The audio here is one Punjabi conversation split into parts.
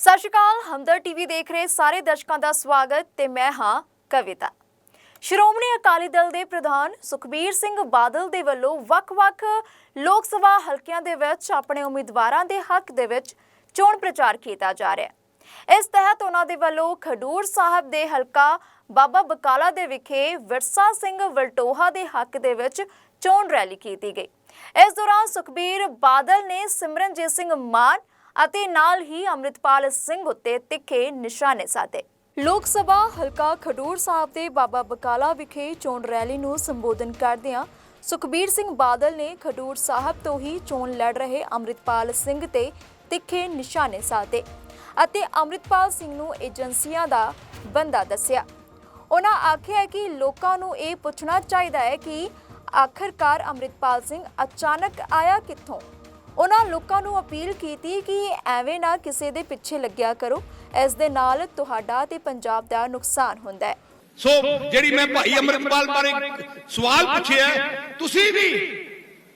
ਸਤਿ ਸ਼੍ਰੀ ਅਕਾਲ, ਹਮਦਰ ਟੀਵੀ ਦੇਖ ਰਹੇ ਸਾਰੇ ਦਰਸ਼ਕਾਂ ਦਾ ਸਵਾਗਤ ਤੇ ਮੈਂ ਹਾਂ ਕਵਿਤਾ। ਸ਼੍ਰੋਮਣੀ ਅਕਾਲੀ ਦਲ ਦੇ ਪ੍ਰਧਾਨ ਸੁਖਬੀਰ ਸਿੰਘ ਬਾਦਲ ਦੇ ਵੱਲੋਂ ਵੱਖ-ਵੱਖ ਲੋਕ ਸਭਾ ਹਲਕਿਆਂ ਦੇ ਵਿੱਚ ਆਪਣੇ ਉਮੀਦਵਾਰਾਂ ਦੇ ਹੱਕ ਦੇ ਵਿੱਚ ਚੋਣ ਪ੍ਰਚਾਰ ਕੀਤਾ ਜਾ ਰਿਹਾ ਹੈ। ਇਸ ਤਹਿਤ ਉਹਨਾਂ ਦੇ ਵੱਲੋਂ ਖਡੂਰ ਸਾਹਿਬ ਦੇ ਹਲਕਾ ਬਾਬਾ ਬਕਾਲਾ ਦੇ ਵਿਖੇ ਵਿਰਸਾ ਸਿੰਘ ਵਲਟੋਹਾ ਦੇ ਹੱਕ ਦੇ ਵਿੱਚ ਚੋਣ ਰੈਲੀ ਕੀਤੀ ਗਈ। ਇਸ ਦੌਰਾਨ ਸੁਖਬੀਰ ਬਾਦਲ ਨੇ ਸਿਮਰਨਜੀਤ ਸਿੰਘ ਮਾਨ ਅਤੇ ਨਾਲ ਹੀ ਅੰਮ੍ਰਿਤਪਾਲ ਸਿੰਘ ਉੱਤੇ ਤਿੱਖੇ ਨਿਸ਼ਾਨੇ ਸਾਧੇ। ਲੋਕ ਸਭਾ ਹਲਕਾ ਖਡੂਰ ਸਾਹਿਬ ਦੇ ਬਾਬਾ ਬਕਾਲਾ ਵਿਖੇ ਚੋਣ ਰੈਲੀ ਨੂੰ ਸੰਬੋਧਨ ਕਰਦਿਆਂ ਸੁਖਬੀਰ ਸਿੰਘ ਬਾਦਲ ਨੇ ਖਡੂਰ ਸਾਹਿਬ ਤੋਂ ਹੀ ਚੋਣ ਲੜ ਰਹੇ ਅੰਮ੍ਰਿਤਪਾਲ ਸਿੰਘ ਤੇ ਤਿੱਖੇ ਨਿਸ਼ਾਨੇ ਸਾਧੇ ਅਤੇ ਅੰਮ੍ਰਿਤਪਾਲ ਸਿੰਘ ਨੂੰ ਏਜੰਸੀਆਂ ਦਾ ਬੰਦਾ ਦੱਸਿਆ। ਉਹਨਾਂ ਆਖਿਆ ਕਿ ਲੋਕਾਂ ਨੂੰ ਇਹ ਪੁੱਛਣਾ ਚਾਹੀਦਾ ਹੈ ਕਿ ਆਖਰਕਾਰ ਅੰਮ੍ਰਿਤਪਾਲ ਸਿੰਘ ਅਚਾਨਕ ਆਇਆ ਕਿੱਥੋਂ? ਉਹਨਾਂ ਲੋਕਾਂ ਨੂੰ ਅਪੀਲ ਕੀਤੀ ਕਿ ਐਵੇਂ ਨਾ ਕਿਸੇ ਦੇ ਪਿੱਛੇ ਲੱਗਿਆ ਕਰੋ। ਇਸ ਦੇ ਨਾਲ ਤੁਹਾਡਾ ਤੇ ਪੰਜਾਬ ਦਾ ਨੁਕਸਾਨ ਹੁੰਦਾ ਹੈ। ਸੋ, ਜਿਹੜੀ ਮੈਂ ਭਾਈ ਅਮਰਪਾਲ ਬਾਰੇ ਸਵਾਲ ਪੁੱਛਿਆ, ਤੁਸੀਂ ਵੀ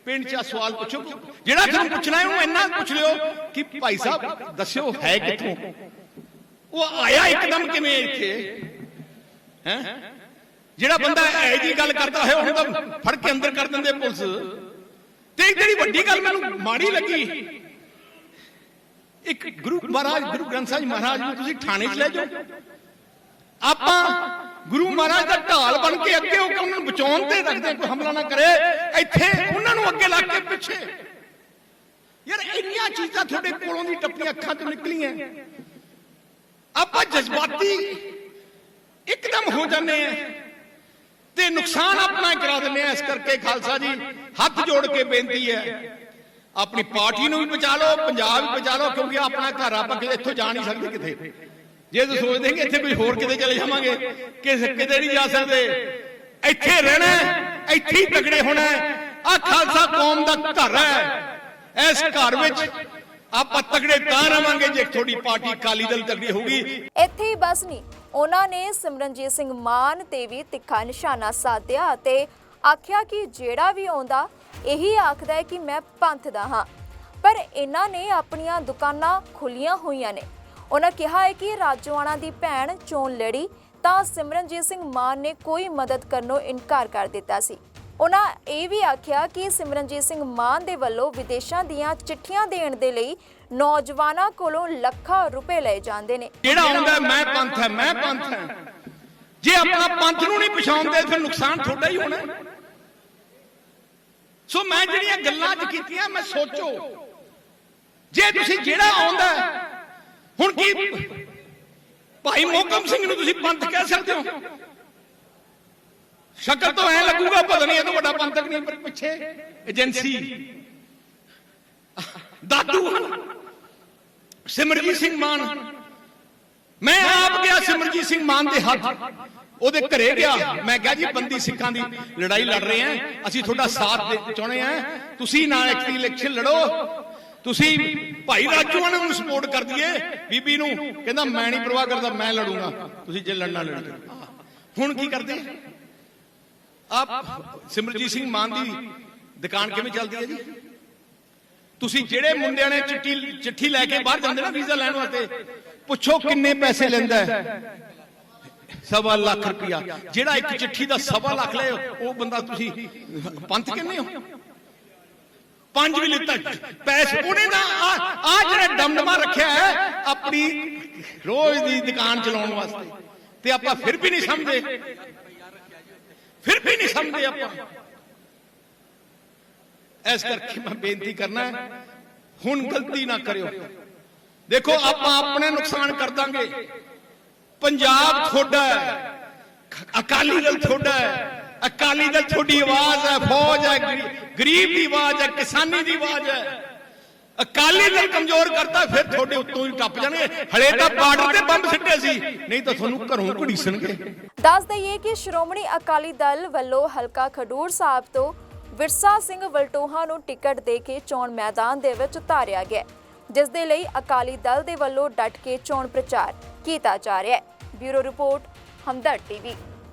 ਪਿੰਡ 'ਚ ਸਵਾਲ ਪੁੱਛੋ। ਜਿਹੜਾ ਤੁਹਾਨੂੰ ਪੁੱਛਣਾ ਹੈ, ਉਹਨੂੰ ਇੰਨਾ ਪੁੱਛ ਲਿਓ ਕਿ ਭਾਈ ਸਾਹਿਬ, ਦੱਸਿਓ ਹੈ ਕਿੱਥੋਂ? ਉਹ ਆਇਆ ਇੱਕਦਮ ਕਿਵੇਂ ਇੱਥੇ? ਹੈ? ਜਿਹੜਾ ਬੰਦਾ ਇਹ ਜੀ ਗੱਲ ਕਰਦਾ ਹੋਇਆ, ਉਹਨੂੰ ਤਾਂ ਫੜ ਕੇ ਅੰਦਰ ਕਰ ਦਿੰਦੇ ਪੁਲਿਸ। ਤੇ ਜਿਹੜੀ ਵੱਡੀ ਗੱਲ ਮੈਨੂੰ ਮਾੜੀ ਲੱਗੀ। ਇੱਕ ਗੁਰੂ ਮਹਾਰਾਜ ਗੁਰੂ ਗ੍ਰੰਥ ਸਾਹਿਬ ਮਹਾਰਾਜ ਨੂੰ ਤੁਸੀਂ ਥਾਣੇ 'ਚ ਲੈ ਜਾਓ। ਆਪਾਂ ਗੁਰੂ ਮਹਾਰਾਜ ਦਾ ਢਾਲ ਬਣ ਕੇ ਅੱਗੇ ਹੋ ਕੇ ਉਹਨਾਂ ਨੂੰ ਬਚਾਉਣ ਤੇ ਰੱਖਦੇ ਕੋਈ ਹਮਲਾ ਨਾ ਕਰੇ। ਇੱਥੇ ਉਹਨਾਂ ਨੂੰ ਅੱਗੇ ਲਾ ਕੇ ਪਿੱਛੇ। ਯਾਰ ਇੰਨੀਆਂ ਚੀਜ਼ਾਂ ਤੁਹਾਡੇ ਕੋਲੋਂ ਦੀ ਟੱਪੀਆਂ ਅੱਖਾਂ ਤੋਂ ਨਿਕਲੀਆਂ। ਆਪਾਂ ਜਜ਼ਬਾਤੀ ਇੱਕਦਮ ਹੋ ਜਾਂਦੇ ਆ ਤੇ ਨੁਕਸਾਨ ਆਪਣਾ ਹੀ ਕਰਾ ਦਿੰਦੇ ਆ ਇਸ ਕਰਕੇ ਖਾਲਸਾ ਜੀ। ਹੱਥ ਜੋੜ ਕੇ ਬੇਨਤੀ ਹੈ। ਆਪਣੀ ਪਾਰਟੀ ਨੂੰ ਵੀ ਬਚਾ ਲਓ ਪੰਜਾਬ ਵੀ ਬਚਾ ਲਓ ਕਿਉਂਕਿ ਆਪਣਾ ਘਰ ਆਪਾਂ ਕਿਤੇ ਇੱਥੋਂ ਜਾ ਨਹੀਂ ਸਕਦੇ ਕਿਤੇ। ਜੇ ਤੁਸੀਂ ਸੋਚਦੇ ਕਿ ਇੱਥੇ ਕੋਈ ਹੋਰ ਕਿਤੇ ਚਲੇ ਜਾਵਾਂਗੇ ਕਿ ਕਿਤੇ ਨਹੀਂ ਜਾ ਸਕਦੇ। ਇੱਥੇ ਰਹਿਣਾ ਹੈ, ਇੱਥੇ ਹੀ ਤਗੜੇ ਹੋਣਾ ਆ ਖਾਲਸਾ ਕੌਮ ਦਾ ਘਰ ਹੈ। ਇਸ ਘਰ ਵਿੱਚ ਆਪਾਂ ਤਗੜੇ ਤਾਂ ਰਵਾਂਗੇ ਜੇ ਤੁਹਾਡੀ ਪਾਰਟੀ ਅਕਾਲੀ ਦਲ ਤਗੜੀ ਹੋਊਗੀ। ਇੱਥੇ ਹੀ ਬਸ ਨਹੀਂ ਉਹਨਾਂ ਨੇ ਸਿਮਰਨਜੀਤ ਸਿੰਘ ਮਾਨ ਤੇ ਵੀ ਤਿੱਖਾ ਨਿਸ਼ਾਨਾ ਸਾਧਿਆ ਅਤੇ ਆਖਿਆ ਕਿ ਜਿਹੜਾ ਵੀ ਆਉਂਦਾ, ਇਹੀ ਆਖਦਾ ਹੈ ਕਿ ਮੈਂ ਪੰਥ ਦਾ ਹਾਂ। ਪਰ ਇਹਨਾਂ ਨੇ ਆਪਣੀਆਂ ਦੁਕਾਨਾਂ ਖੁੱਲੀਆਂ ਹੋਈਆਂ ਨੇ। ਉਹਨਾਂ ਕਿਹਾ ਹੈ ਕਿ ਰਾਜਵਾਨਾ ਦੀ ਭੈਣ ਚੋਣ ਲੜੀ ਤਾਂ ਸਿਮਰਨਜੀਤ ਸਿੰਘ ਮਾਨ ਨੇ ਕੋਈ ਮਦਦ ਕਰਨੋਂ ਇਨਕਾਰ ਕਰ ਦਿੱਤਾ ਸੀ। ਉਹਨਾਂ ਇਹ ਵੀ ਆਖਿਆ ਕਿ ਸਿਮਰਨਜੀਤ ਸਿੰਘ ਮਾਨ ਦੇ ਵੱਲੋਂ ਵਿਦੇਸ਼ਾਂ ਦੀਆਂ ਚਿੱਠੀਆਂ ਦੇਣ ਦੇ ਲਈ ਨੌਜਵਾਨਾਂ ਕੋਲੋਂ ਲੱਖਾਂ ਰੁਪਏ ਲਏ ਜਾਂਦੇ ਨੇ। ਜਿਹੜਾ ਆਉਂਦਾ ਮੈਂ ਪੰਥ ਹੈ, ਮੈਂ ਪੰਥ ਹੈ। ਜੇ ਆਪਣਾ ਪੰਥ ਨੂੰ ਨਹੀਂ ਪਛਾਣਦੇ, ਫਿਰ ਨੁਕਸਾਨ ਤੁਹਾਡਾ ਹੀ ਹੋਣਾ ਸੋ ਮੈਂ ਜਿਹੜੀਆਂ ਗੱਲਾਂ ਅੱਜ ਕੀਤੀਆਂ ਮੈਂ ਸੋਚੋ। ਜੇ ਤੁਸੀਂ ਜਿਹੜਾ ਆਉਂਦਾ ਹੁਣ ਕੀ ਭਾਈ ਮੋਹਕਮ ਸਿੰਘ ਨੂੰ ਤੁਸੀਂ ਪੰਥ ਕਹਿ ਸਕਦੇ ਹੋ? ਸ਼ਕਲ ਤੋਂ ਐ ਲੱਗੂਗਾ ਪਤਾ ਨਹੀਂ ਇਹ ਤੋਂ ਵੱਡਾ ਪੰਥਕ ਨਹੀਂ ਪਰ ਪਿੱਛੇ ਏਜੰਸੀ। ਦਾਦੂ ਹਨ। ਸਿਮਰਜੀਤ ਸਿੰਘ ਮਾਨ। ਮੈਂ ਆਪ ਗਿਆ ਸਿਮਰਜੀਤ ਸਿੰਘ ਮਾਨ ਦੇ ਹੱਥ। ਉਹਦੇ ਘਰੇ ਗਿਆ। ਮੈਂ ਕਿਹਾ ਜੀ, ਬੰਦੀ ਸਿੱਖਾਂ ਦੀ ਲੜਾਈ ਲੜ ਰਹੇ ਆਂ। ਅਸੀਂ ਤੁਹਾਡਾ ਸਾਥ ਚਾਹੁੰਦੇ ਆਂ। ਤੁਸੀਂ ਨਾਲ ਇੱਕ ਇਲੈਕਸ਼ਨ ਲੜੋ। ਤੁਸੀਂ ਭਾਈ ਰਾਜੂਆਣਾ ਨੂੰ ਸਪੋਰਟ ਕਰ ਦਈਏ। ਬੀਬੀ ਨੂੰ। ਕਹਿੰਦਾ, ਮੈਂ ਨਹੀਂ ਪਰਵਾਹ ਕਰਦਾ, ਮੈਂ ਲੜੂੰਗਾ। ਤੁਸੀਂ ਜੇ ਲੜਨਾ ਲੜੋ ਹੁਣ ਕੀ ਕਰਦੇ? ਆਪ ਸਿਮਰਜੀਤ ਸਿੰਘ ਮਾਨ ਦੀ ਦੁਕਾਨ ਕਿਵੇਂ ਚੱਲਦੀ ਹੈ ਜੀ? ਤੁਸੀਂ ਜਿਹੜੇ ਮੁੰਡਿਆਂ ਨੇ ਚਿੱਠੀ ਚਿੱਠੀ ਲੈ ਕੇ ਬਾਹਰ ਜਾਂਦੇ ਨਾ ਵੀਜ਼ਾ ਲੈਣ ਵਾਸਤੇ ਪੁੱਛੋ ਕਿੰਨੇ ਪੈਸੇ ਲੈਂਦਾ ਹੈ। ਸਵਾ ਲੱਖ ਰੁਪਇਆ। ਜਿਹੜਾ ਇੱਕ ਚਿੱਠੀ ਦਾ ਸਵਾ ਲੱਖ ਲੈ ਉਹ ਬੰਦਾ ਤੁਸੀਂ ਪੰਥ ਕਹਿੰਦੇ ਹੋ? ਪੰਜ ਵੀ ਲਿੱਤਾ। ਪੈਸੇ ਉਹਨੇ ਨਾ ਆ ਜਿਹੜਾ ਡਮਡਮਾ ਰੱਖਿਆ ਹੈ ਆਪਣੀ ਰੋਜ਼ ਦੀ ਦੁਕਾਨ ਚਲਾਉਣ ਵਾਸਤੇ। ਤੇ ਆਪਾਂ ਫਿਰ ਵੀ ਨਹੀਂ ਸਮਝਦੇ ਫਿਰ ਵੀ ਨਹੀਂ ਸਮਝਦੇ ਆਪਾਂ। ਇਸ ਕਰਕੇ ਮੈਂ ਬੇਨਤੀ ਕਰਨਾ ਹੁਣ ਗਲਤੀ ਨਾ ਕਰਿਓ। ਦੇਖੋ ਆਪਾਂ ਆਪਣੇ ਨੁਕਸਾਨ ਕਰ ਦਾਂਗੇ। ਪੰਜਾਬ ਤੁਹਾਡਾ ਹੈ। ਅਕਾਲੀ ਦਲ ਤੁਹਾਡਾ ਹੈ। ਅਕਾਲੀ ਦਲ ਤੁਹਾਡੀ ਆਵਾਜ਼ ਹੈ ਫੌਜ ਹੈ ਗਰੀ- ਗਰੀਬ ਦੀ ਆਵਾਜ਼ ਹੈ ਕਿਸਾਨੀ ਦੀ ਆਵਾਜ਼ ਹੈ। ਅਕਾਲੀ ਦਲ ਕਮਜ਼ੋਰ ਕਰਤਾ ਫਿਰ ਤੁਹਾਡੇ ਉੱਤੋਂ ਹੀ ਟੱਪ ਜਾਣਗੇ। ਹਲੇ ਤਾਂ ਬਾਰਡਰ ਤੇ ਬੰਬ ਸਿੱਟੇ ਸੀ। ਨਹੀਂ ਤਾਂ ਤੁਹਾਨੂੰ ਘਰੋਂ ਘੜੀਸਣਗੇ ਦੱਸ ਦਈਏ ਕਿ ਸ਼੍ਰੋਮਣੀ ਅਕਾਲੀ ਦਲ ਵੱਲੋਂ ਹਲਕਾ ਖਡੂਰ ਸਾਹਿਬ ਤੋਂ ਵਿਰਸਾ ਸਿੰਘ ਵਲਟੋਹਾ ਨੂੰ ਟਿਕਟ ਦੇ ਕੇ ਚੋਣ ਮੈਦਾਨ ਦੇ ਵਿੱਚ ਉਤਾਰਿਆ ਗਿਆ ਜਿਸ ਦੇ ਲਈ ਅਕਾਲੀ ਦਲ ਦੇ ਵੱਲੋਂ ਡਟ ਕੇ ਚੋਣ ਪ੍ਰਚਾਰ ਕੀਤਾ ਜਾ ਰਿਹਾ ਹੈ। Bureau report, Hamdard TV.